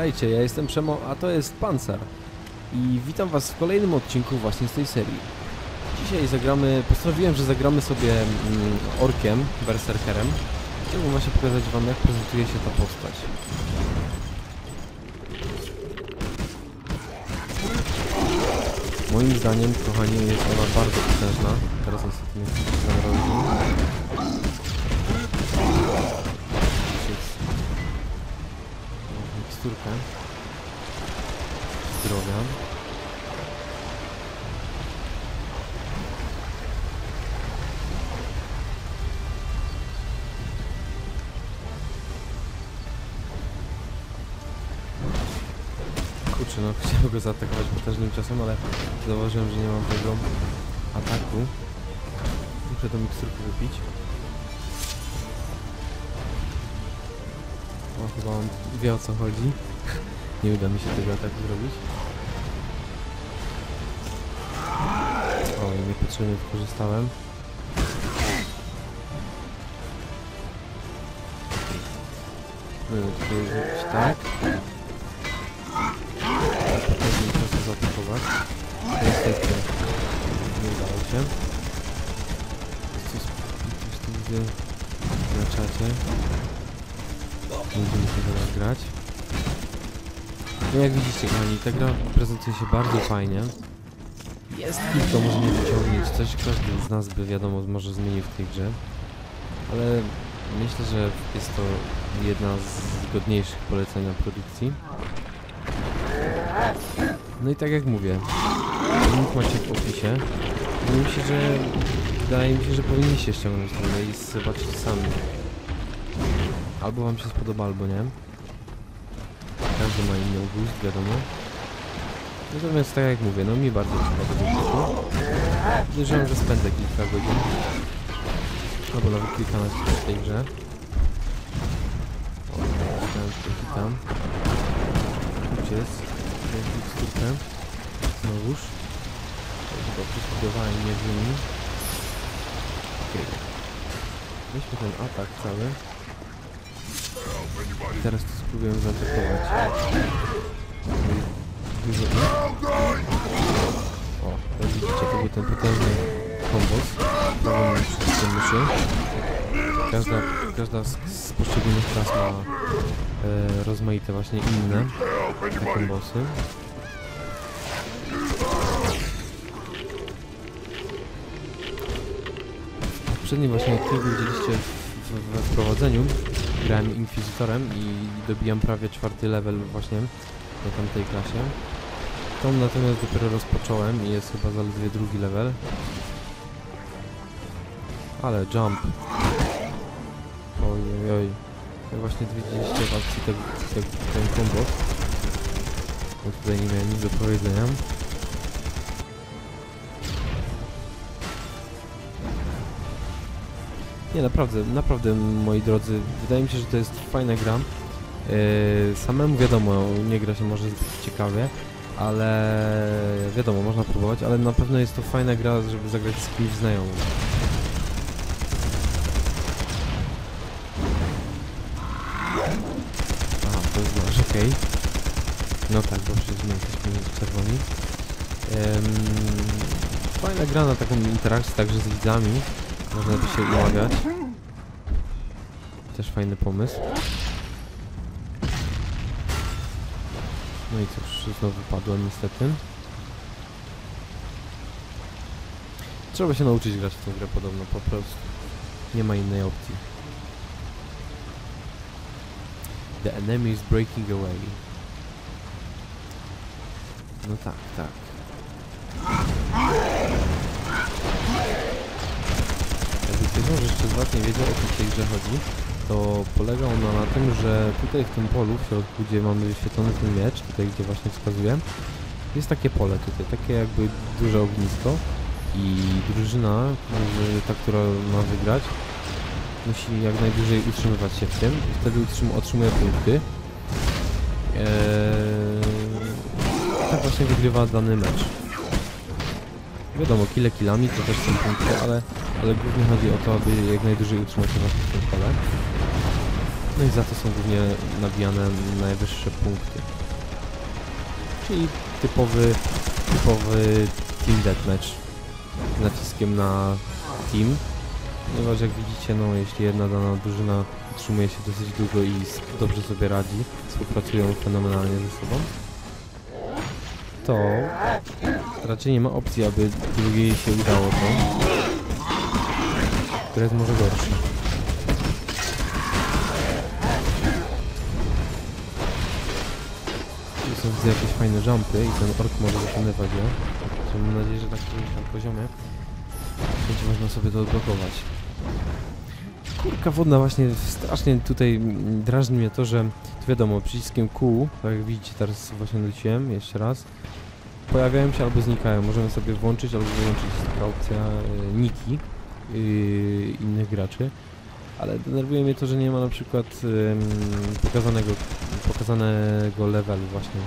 Witajcie, ja jestem Przemo, a to jest Panzer. I witam was w kolejnym odcinku właśnie z tej serii. Dzisiaj zagramy, postanowiłem, że zagramy sobie mm, orkiem, berserkerem. Chciałbym właśnie pokazać wam, jak prezentuje się ta postać. Moim zdaniem, kochani, jest ona bardzo potężna. Teraz niestety nie Go zaatakować potężnym ciosem, ale zauważyłem, że nie mam tego ataku. Muszę tą miksturkę wypić. O, chyba on wie o co chodzi. Nie uda mi się tego ataku zrobić. Oj, niepotrzebnie wykorzystałem. Zrobić tak. Zaatakować. Niestety nie udało się. Coś, coś tu widzę na czacie. Będziemy się teraz grać. No jak widzicie kochani, ta gra prezentuje się bardzo fajnie. Jest kilka może nie wyciągnięć, coś każdy z nas by wiadomo może zmienił w tej grze. Ale myślę, że jest to jedna z godniejszych poleceń na produkcji. No i tak jak mówię, link macie w opisie. Wydaje mi się, że wydaje mi się, że powinniście ściągnąć ten i zobaczyć sami. Albo wam się spodoba, albo nie. Każdy ma inny gust, wiadomo. Natomiast tak jak mówię, no mi bardzo podoba do. Podejrzewam, że spędzę kilka godzin. Albo nawet kilkanaście w tej grze. O, tam, tam. Gdzie jest? Jest miksturkę. Znowuż. Chyba przyspiewałem nie w linii. Okej. Weźmy ten atak cały. I teraz to spróbuję zaatakować. Dużo. O, jak widzicie, to był ten potężny kombos. Dawałem myszy. Każda, każda z, z poszczególnych klas ma e, rozmaite właśnie inne kombosy. W poprzednim właśnie odcinku widzieliście we wprowadzeniu grałem Inkwizytorem i dobijam prawie czwarty level właśnie na tamtej klasie. Tą natomiast dopiero rozpocząłem i jest chyba zaledwie drugi level. Ale jump. Jak właśnie widzieliście w akcji te, te, ten combo. Bo tutaj nie miałem nic do powiedzenia. Nie, naprawdę, naprawdę moi drodzy, wydaje mi się, że to jest fajna gra. Yy, samemu wiadomo, nie gra się może ciekawie, ale wiadomo, można próbować, ale na pewno jest to fajna gra, żeby zagrać z kimś znajomym. Aha, to jest nasz, okej. No tak, bo przecież my jesteśmy czerwoni. Fajna gra na taką interakcję także z widzami. Można by się umawiać. Też fajny pomysł. No i cóż, znowu wypadłem niestety. Trzeba się nauczyć grać w tę grę podobno, po prostu. Nie ma innej opcji. The enemy is breaking away. No tak, tak. Jakby ktoś może jeszcze z Was nie wiedział o w tej grze chodzi, to polega ona na tym, że tutaj w tym polu, w środku, gdzie mamy wyświetlony ten miecz, tutaj gdzie właśnie wskazuję, jest takie pole tutaj, takie jakby duże ognisko i drużyna, ta, która ma wygrać, musi jak najdłużej utrzymywać się w tym i wtedy otrzymuje punkty. Eee, właśnie wygrywa dany mecz. Wiadomo, kile kilami to też są punkty, ale, ale głównie chodzi o to, aby jak najdłużej utrzymać się w tym pole. No i za to są głównie nabijane najwyższe punkty. Czyli typowy, typowy team deathmatch z naciskiem na team. Ponieważ jak widzicie, no jeśli jedna dana drużyna utrzymuje się dosyć długo i dobrze sobie radzi, współpracują fenomenalnie ze sobą, to raczej nie ma opcji, aby drugiej się udało to, które jest może gorsze. Tu są widzę jakieś fajne jumpy i ten ork może wykonywać je. Także mam nadzieję, że na którymś tam poziomie będzie można sobie to odblokować. Kurka wodna właśnie strasznie tutaj drażni mnie to, że wiadomo, przyciskiem Q, tak jak widzicie teraz właśnie leciłem jeszcze raz, pojawiają się albo znikają. Możemy sobie włączyć albo wyłączyć taka opcja y, niki y, innych graczy. Ale denerwuje mnie to, że nie ma na przykład pokazanego, pokazanego levelu właśnie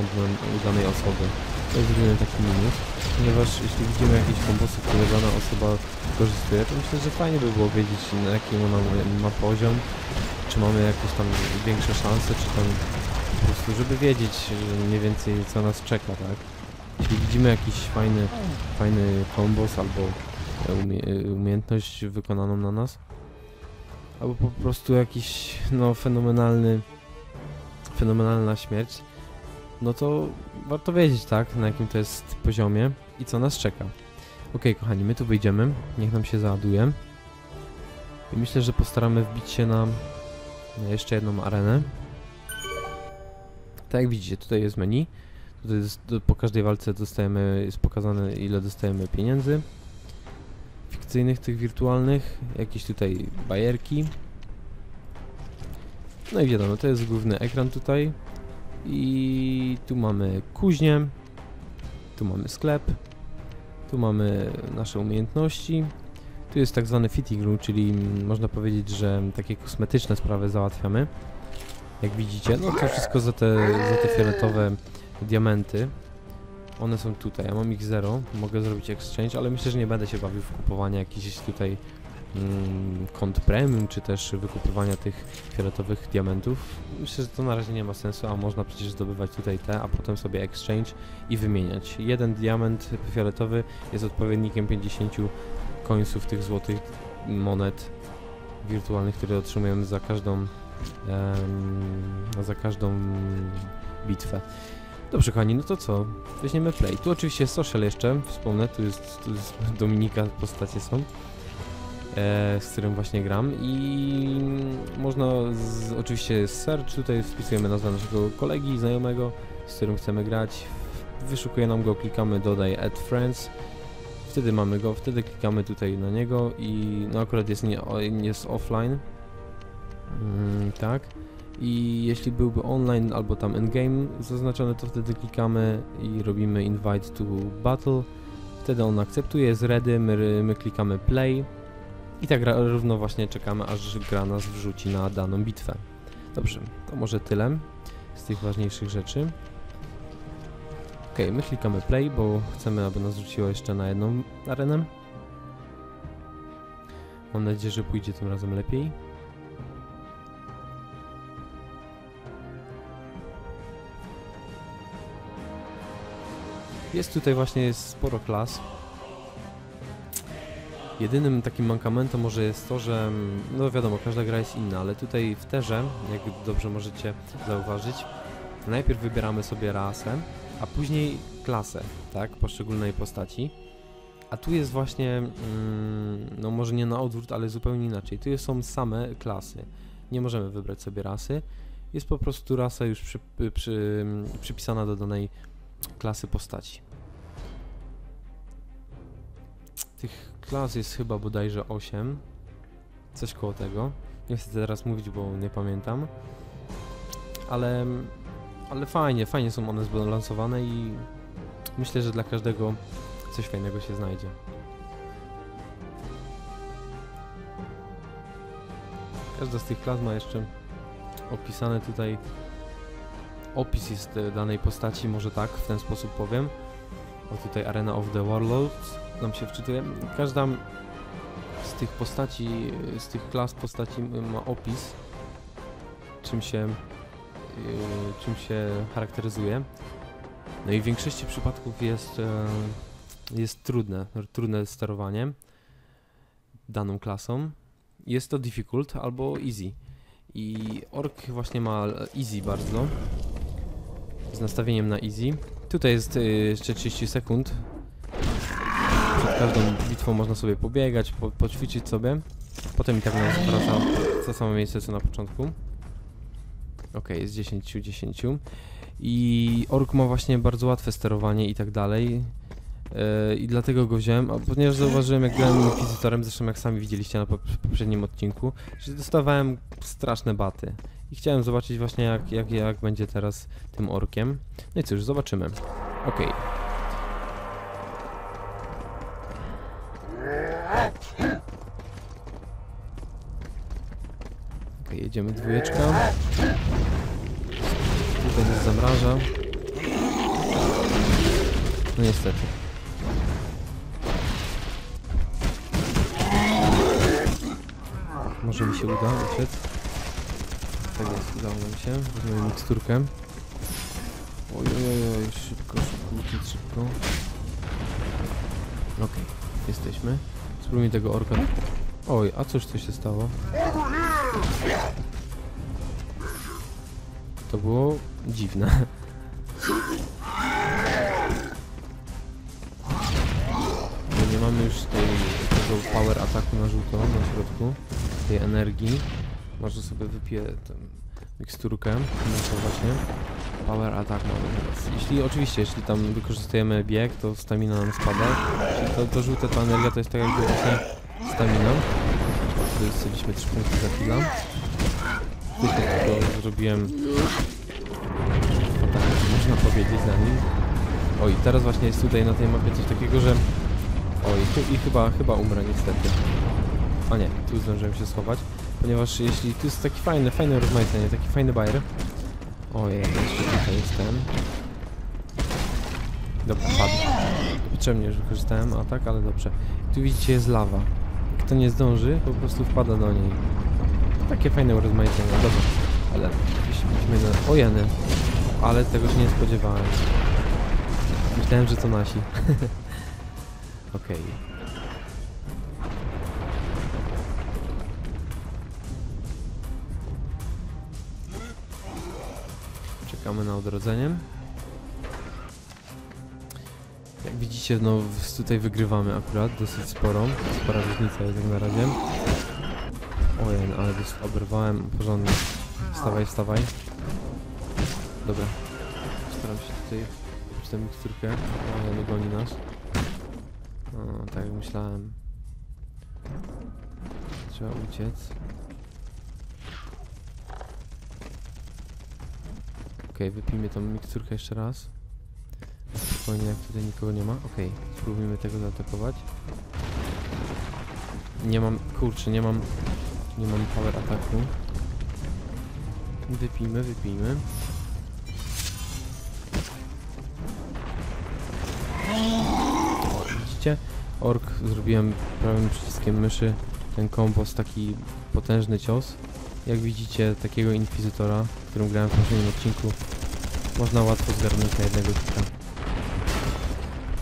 od dan- u danej osoby. To jest jedyny taki minus, ponieważ jeśli widzimy jakieś kombosy, które dana osoba wykorzystuje, to myślę, że fajnie by było wiedzieć na jakim ona ma- poziom, czy mamy jakieś tam większe szanse, czy tam prostu, żeby wiedzieć e, mniej więcej co nas czeka, tak? Jeśli widzimy jakiś fajny, fajny kombos albo e, umie e, umiejętność wykonaną na nas, albo po prostu jakiś no fenomenalny, fenomenalna śmierć, no to warto wiedzieć, tak, na jakim to jest poziomie i co nas czeka. Okej, kochani, my tu wyjdziemy, niech nam się załaduje. I myślę, że postaramy wbić się na, na jeszcze jedną arenę. Tak jak widzicie, tutaj jest menu. Tutaj jest, po każdej walce dostajemy, jest pokazane ile dostajemy pieniędzy. Fikcyjnych, tych wirtualnych. Jakieś tutaj bajerki. No i wiadomo, to jest główny ekran tutaj. I tu mamy kuźnię. Tu mamy sklep. Tu mamy nasze umiejętności. Tu jest tak zwany fitting room, czyli mm, można powiedzieć, że takie kosmetyczne sprawy załatwiamy. Jak widzicie, no to wszystko za te, za te fioletowe diamenty. One są tutaj, ja mam ich 0, mogę zrobić exchange, ale myślę, że nie będę się bawił w kupowanie jakichś tutaj mm, kont premium, czy też wykupywania tych fioletowych diamentów. Myślę, że to na razie nie ma sensu, a można przecież zdobywać tutaj te, a potem sobie exchange i wymieniać. Jeden diament fioletowy jest odpowiednikiem 50 końców tych złotych monet wirtualnych, które otrzymujemy za każdą em, za każdą bitwę. Dobrze kochani, no to co? Weźmiemy play. Tu oczywiście social jeszcze, wspomnę, tu jest, tu jest Dominika, postacie są, e, z którym właśnie gram i można, z, oczywiście search, tutaj wpisujemy nazwę naszego kolegi, znajomego, z którym chcemy grać, wyszukuje nam go, klikamy dodaj add friends, wtedy mamy go, wtedy klikamy tutaj na niego i no akurat jest, nie, jest offline, mm, tak, i jeśli byłby online albo tam in-game zaznaczony, to wtedy klikamy i robimy invite to battle, wtedy on akceptuje, jest ready, my, my klikamy play i tak równo właśnie czekamy, aż gra nas wrzuci na daną bitwę. Dobrze, to może tyle z tych ważniejszych rzeczy. Ok, my klikamy play, bo chcemy, aby nas rzuciło jeszcze na jedną arenę. Mam nadzieję, że pójdzie tym razem lepiej. Jest tutaj właśnie sporo klas. Jedynym takim mankamentem może jest to, że mm, no wiadomo, każda gra jest inna, ale tutaj w terze, jak dobrze możecie zauważyć, najpierw wybieramy sobie rasę, a później klasę, tak, poszczególnej postaci. A tu jest właśnie, mm, no może nie na odwrót, ale zupełnie inaczej. Tu są same klasy. Nie możemy wybrać sobie rasy. Jest po prostu rasa już przy, przy, przypisana do danej klasy postaci. Tych klas jest chyba bodajże 8. Coś koło tego. Nie chcę teraz mówić, bo nie pamiętam. Ale, ale fajnie, fajnie są one zbalansowane i myślę, że dla każdego coś fajnego się znajdzie. Każda z tych klas ma jeszcze opisane tutaj opis jest e, danej postaci, może tak, w ten sposób powiem. O tutaj Arena of the Warlords nam się wczytuje. Każda z tych postaci, e, z tych klas postaci ma opis czym się, yy, czym się charakteryzuje. No i w większości przypadków jest, e, jest trudne, trudne sterowanie daną klasą. Jest to difficult albo easy. I ork właśnie ma easy bardzo. Z nastawieniem na easy. Tutaj jest y, jeszcze 30 sekund. Przed każdą bitwą można sobie pobiegać, po, poćwiczyć sobie. Potem i tak nas wraca to samo miejsce co na początku. Ok, jest 10, 10. I ork ma właśnie bardzo łatwe sterowanie i tak dalej. Yy, I dlatego go wziąłem, a ponieważ zauważyłem jak grałem Inquisitorem, zresztą jak sami widzieliście na pop- poprzednim odcinku, że dostawałem straszne baty. I chciałem zobaczyć właśnie jak, jak, jak będzie teraz tym orkiem. No i cóż, zobaczymy. Okej. Okej, jedziemy dwójeczka. Tutaj nas zamraża. No niestety. Może mi się uda uciec. Tak jest, udało nam się. Weźmiemy miksturkę. Oj, oj, oj, szybko, szybko, szybko. Okej, jesteśmy. Spróbujmy tego orka. Oj, a cóż to się stało? To było dziwne. No nie mamy już tej, tego power ataku na żółto na środku, tej energii. Może sobie wypiję tę miksturkę, no to właśnie. Power attack mamy teraz. Jeśli, oczywiście, jeśli tam wykorzystujemy bieg, to stamina nam spada. Czyli to, to żółte, ta energia to jest tak jakby właśnie stamina. Dostaliśmy 3 punkty za chwilę. Tylko tylko zrobiłem tak można powiedzieć na nim. Oj, teraz właśnie jest tutaj na tej mapie coś takiego, że... Oj, tu, i chyba, chyba umrę niestety. A nie, tu zdążyłem się schować. Ponieważ jeśli... Tu jest taki fajny, fajne rozmaicenie, taki fajny bajer. Ojej, jeszcze tutaj jest ten. Dobra, padł. Potrzebnie już wykorzystałem atak, ale dobrze. Tu widzicie jest lawa. Kto nie zdąży, po prostu wpada do niej. Takie fajne urozmaicenie, dobra. Ale idźmy na... O. Ale tego się nie spodziewałem. Myślałem, że to nasi. Okej. Czekamy na odrodzenie. Jak widzicie, no tutaj wygrywamy akurat dosyć sporo. Spora różnica jest jak na razie. Ojej, ale oberwałem porządnie. Wstawaj, wstawaj. Dobra. Staram się tutaj kupić tę miksturkę. O, nie goni nas. O, tak jak myślałem. Trzeba uciec. Okej, wypijmy tą miksturkę jeszcze raz. Spokojnie, jak tutaj nikogo nie ma. Okej, spróbujmy tego zaatakować. Nie mam, kurczę, nie mam, nie mam power ataku. Wypijmy, wypijmy. O, widzicie? Ork zrobiłem prawym przyciskiem myszy ten kompost, taki potężny cios. Jak widzicie, takiego inkwizytora, którym grałem w poprzednim odcinku, można łatwo zgarnąć na jednego hita.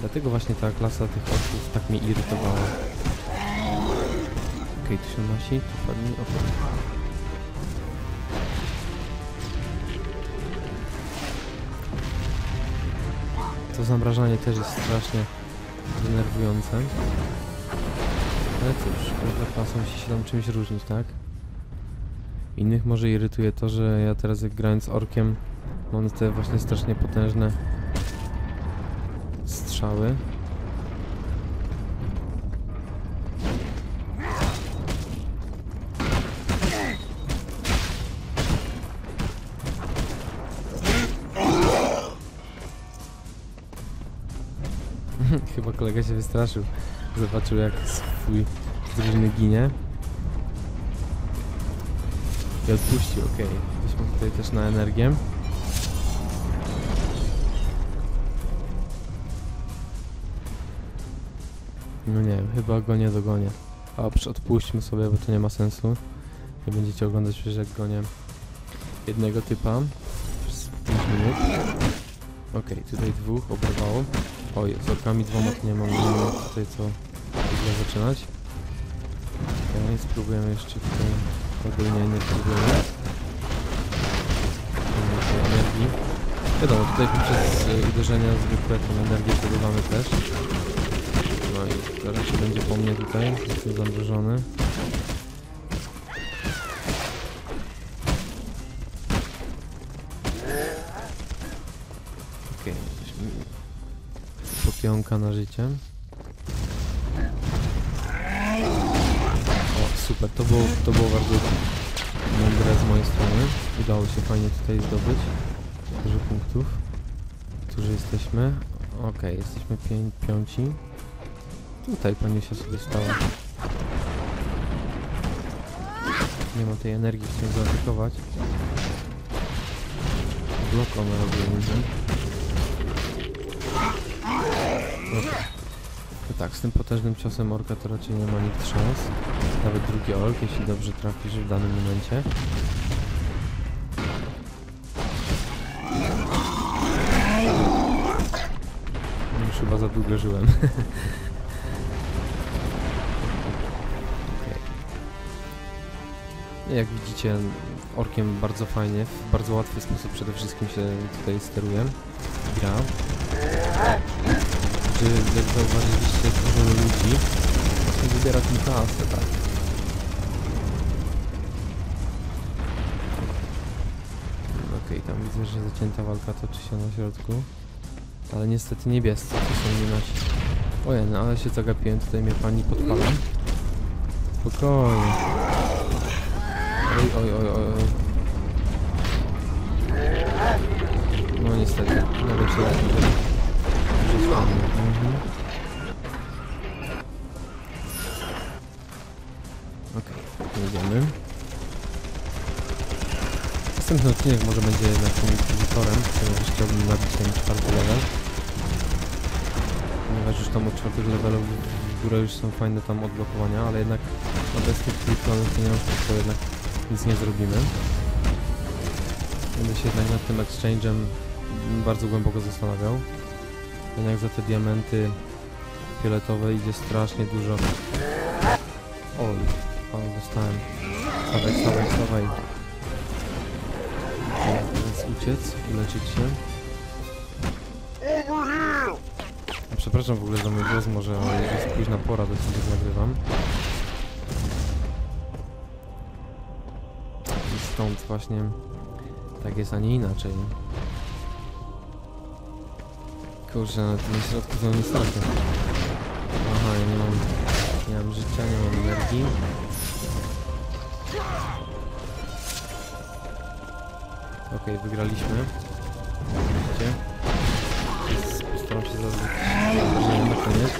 Dlatego właśnie ta klasa tych orków tak mnie irytowała. Okej, tu się nasi, tu padli, okej. To zamrażanie też jest strasznie denerwujące. Ale cóż, każda klasa musi się tam czymś różnić, tak? Innych może irytuje to, że ja teraz jak grając orkiem mam te właśnie strasznie potężne strzały. Chyba kolega się wystraszył. Zobaczył jak swój drużyny ginie. I odpuścił, okej. Weźmy tutaj też na energię. No nie wiem, chyba go nie dogonię. A odpuśćmy sobie, bo to nie ma sensu. Nie będziecie oglądać jak gonię jednego typa przez 5 minut. Okej, tutaj dwóch oberwało. Oj, z orkami dwoma to nie mam nie mam tutaj co zaczynać. Okej, spróbujemy jeszcze tutaj ogólnie nie tu energii. Wiadomo, tutaj poprzez y, uderzenia zwykłe tą energię zdobywamy też. No i to raczej będzie po mnie tutaj, jestem zamrożony. Okej, jesteśmy popionka na życie. Super, to było, to było bardzo mądre z mojej strony. Udało się fajnie tutaj zdobyć dużo punktów. Którzy jesteśmy? Okej, jesteśmy pię piąci. Tutaj się sobie stała. Nie ma tej energii, chcę zaatakować. Blok ona robi widzę. Okej. Tak, z tym potężnym ciosem orka to raczej nie ma nikt szans. Nawet drugi ork, jeśli dobrze trafisz w danym momencie. Już chyba za długo żyłem. Jak widzicie, orkiem bardzo fajnie, w bardzo łatwy sposób przede wszystkim się tutaj steruje. Gra. Że jak zauważyliście, dużo ludzi właśnie wybiera tą klasę, tak. Okej, tam widzę, że zacięta walka toczy się na środku. Ale niestety niebiescy, to są nie nasi. Ojej, no ale się zagapiłem, tutaj mnie pani podpala. Spokojnie. Oj, oj, oj, oj. No niestety, nawet się Mhm. Okej, jedziemy. Następny odcinek może będzie jednak tym inkwizytorem, ponieważ chciałbym nabić ten czwarty level. Ponieważ już tam od czwartych levelów w górę już są fajne tam odblokowania, ale jednak na bez tych kliklonych pieniążków to jednak nic nie zrobimy. Będę się jednak nad tym exchange'em bardzo głęboko zastanawiał. Jednak za te diamenty fioletowe idzie strasznie dużo. Oj, ale dostałem. Stawaj, stawaj, stawaj. Teraz uciec, uleczyć się. Przepraszam w ogóle za mój głos, może jest późna pora, do tego nagrywam. I stąd właśnie tak jest, a nie inaczej. Kurczę, na tym środku to starczy. Aha, ja nie mam, nie mam życia, nie mam energii. Okej, wygraliśmy. Widzicie? Postaram się zabrać na koniec,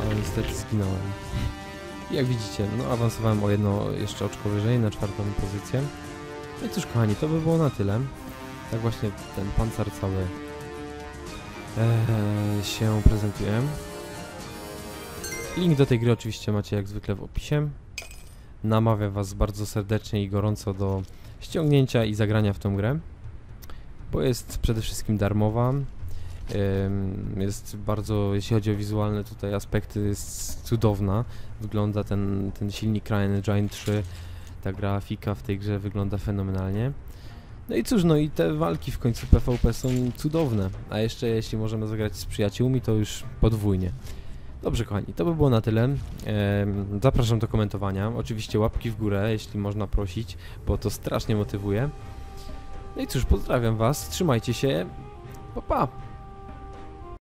ale niestety zginąłem. Jak widzicie, no awansowałem o jedno jeszcze oczko wyżej, na czwartą pozycję. No i cóż kochani, to by było na tyle. Tak właśnie ten pancer cały się prezentuje. Link do tej gry oczywiście macie jak zwykle w opisie. Namawiam was bardzo serdecznie i gorąco do ściągnięcia i zagrania w tą grę, bo jest przede wszystkim darmowa. Jest bardzo, jeśli chodzi o wizualne tutaj aspekty, jest cudowna. Wygląda ten, ten silnik CryEngine 3, ta grafika w tej grze wygląda fenomenalnie. No i cóż, no i te walki w końcu PvP są cudowne, a jeszcze jeśli możemy zagrać z przyjaciółmi, to już podwójnie. Dobrze kochani, to by było na tyle. Zapraszam do komentowania. Oczywiście łapki w górę, jeśli można prosić, bo to strasznie motywuje. No i cóż, pozdrawiam was, trzymajcie się, pa pa!